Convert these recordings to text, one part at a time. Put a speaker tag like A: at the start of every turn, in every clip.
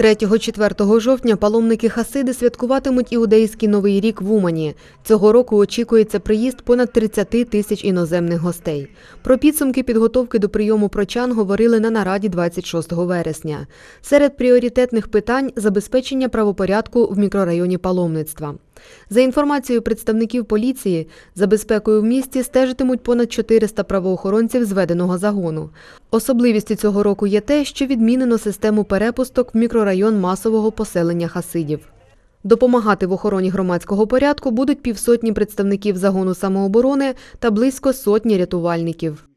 A: 3-4 жовтня паломники Хасиди святкуватимуть іудейський новий рік в Умані. Цього року очікується приїзд понад 30 тисяч іноземних гостей. Про підсумки підготовки до прийому прочан говорили на нараді 26 вересня. Серед пріоритетних питань забезпечення правопорядку в мікрорайоні паломництва. За інформацією представників поліції, за безпекою в місті стежитимуть понад 400 правоохоронців зведеного загону. Особливістю цього року є те, що відмінено систему перепусток в мікрорайон масового поселення хасидів. Допомагати в охороні громадського порядку будуть півсотні представників загону самооборони та близько сотні рятувальників.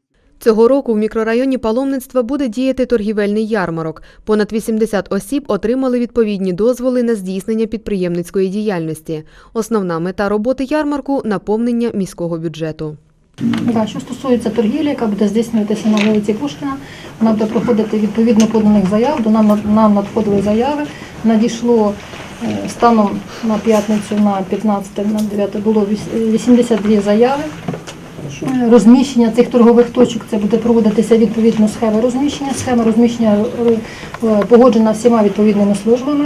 A: Цього року в мікрорайоні паломництва буде діяти торгівельний ярмарок. Понад 80 осіб отримали відповідні дозволи на здійснення підприємницької діяльності. Основна мета роботи ярмарку наповнення міського бюджету.
B: Що стосується торгівлі, яка буде здійснюватися на вулиці Пушкіна, вона буде проходити відповідно поданих заяв. До нам, нам надходили заяви. Надійшло е, станом на п'ятницю на 15 на 9 було 82 заяви. Е, Розміщення цих торгових точок це буде проводитися відповідно схема розміщення. Схема розміщення е, е, погоджена всіма відповідними службами.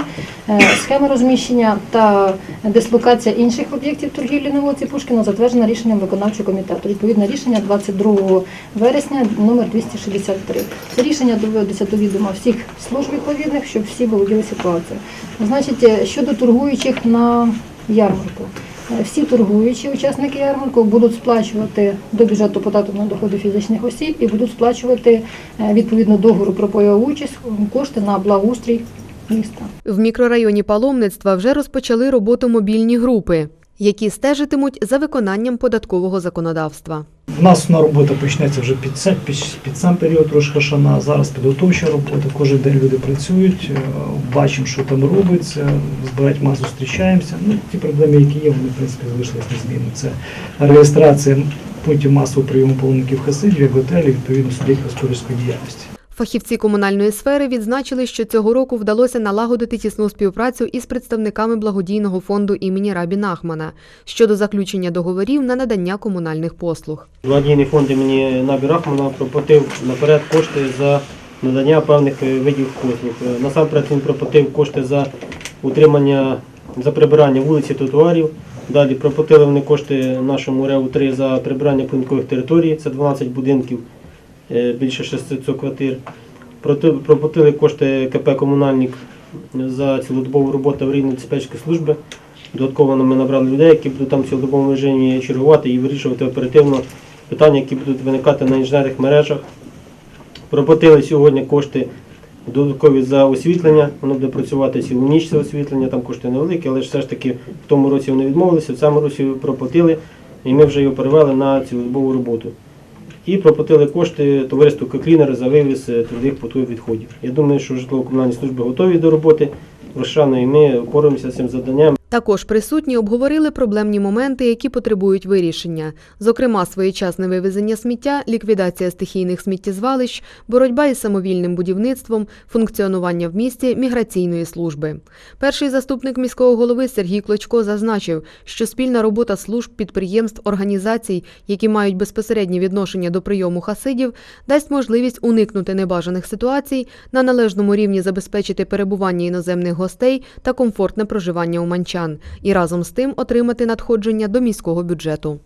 B: Схема розміщення та дислокація інших об'єктів торгівлі на вулиці Пушкіна затверджена рішенням виконавчого комітету. Відповідне рішення 22 вересня номер 263. Це рішення доводиться до відома всіх служб відповідних, щоб всі володіли ситуацією. Значить, щодо торгуючих на ярмарку. Всі торгуючі учасники ярмарку будуть сплачувати до бюджету податок на доходи фізичних осіб і будуть сплачувати е, відповідно договору про появу участь кошти на благоустрій міста.
A: В мікрорайоні паломництва вже розпочали роботу мобільні групи, які стежитимуть за виконанням податкового законодавства.
C: У нас робота почнеться вже під, це- під, сам період Рошхашана. Зараз підготовча робота. Кожен день люди працюють, е, бачимо, що там робиться, з багатьма зустрічаємося. Ну, ті проблеми, які є, вони в принципі залишились незмінно. Це реєстрація пунктів масового прийому паломників хасидів, як готелів, відповідно суб'єктів господарської діяльності.
A: Фахівці комунальної сфери відзначили, що цього року вдалося налагодити тісну співпрацю із представниками благодійного фонду імені Рабі Нахмана щодо заключення договорів на надання комунальних послуг.
D: Благодійний фонд імені Набі Рахмана проплатив наперед кошти за надання певних е, видів послуг. Е, Насамперед він проплатив кошти за утримання, за прибирання вулиці тротуарів. Далі проплатили вони кошти нашому РЕУ 3 за прибирання пунктових територій, це 12 будинків, більше 600 квартир. Проплатили кошти КП Комунальник за цілодобову роботу аварійної диспетчерської служби. Додатково ми набрали людей, які будуть там в цілодобовому режимі чергувати і вирішувати оперативно питання, які будуть виникати на інженерних мережах. Проплатили сьогодні кошти додаткові за освітлення. Воно буде працювати цілу ніч це освітлення, там кошти невеликі, але все ж таки в тому році вони відмовилися, в цьому році проплатили, і ми вже його перевели на цілодобову роботу. І проплатили кошти товариству Коклінер за вивіз трудових твердих відходів. Я думаю, що житлово-комунальні служби готові до роботи. Розшано і ми опоруємося з цим завданням.
A: Також присутні обговорили проблемні моменти, які потребують вирішення, зокрема, своєчасне вивезення сміття, ліквідація стихійних сміттєзвалищ, боротьба із самовільним будівництвом, функціонування в місті міграційної служби. Перший заступник міського голови Сергій Клочко зазначив, що спільна робота служб, підприємств, організацій, які мають безпосереднє відношення до прийому хасидів, дасть можливість уникнути небажаних ситуацій, на належному рівні забезпечити перебування іноземних гостей та комфортне проживання уманчан і разом з тим отримати надходження до міського бюджету.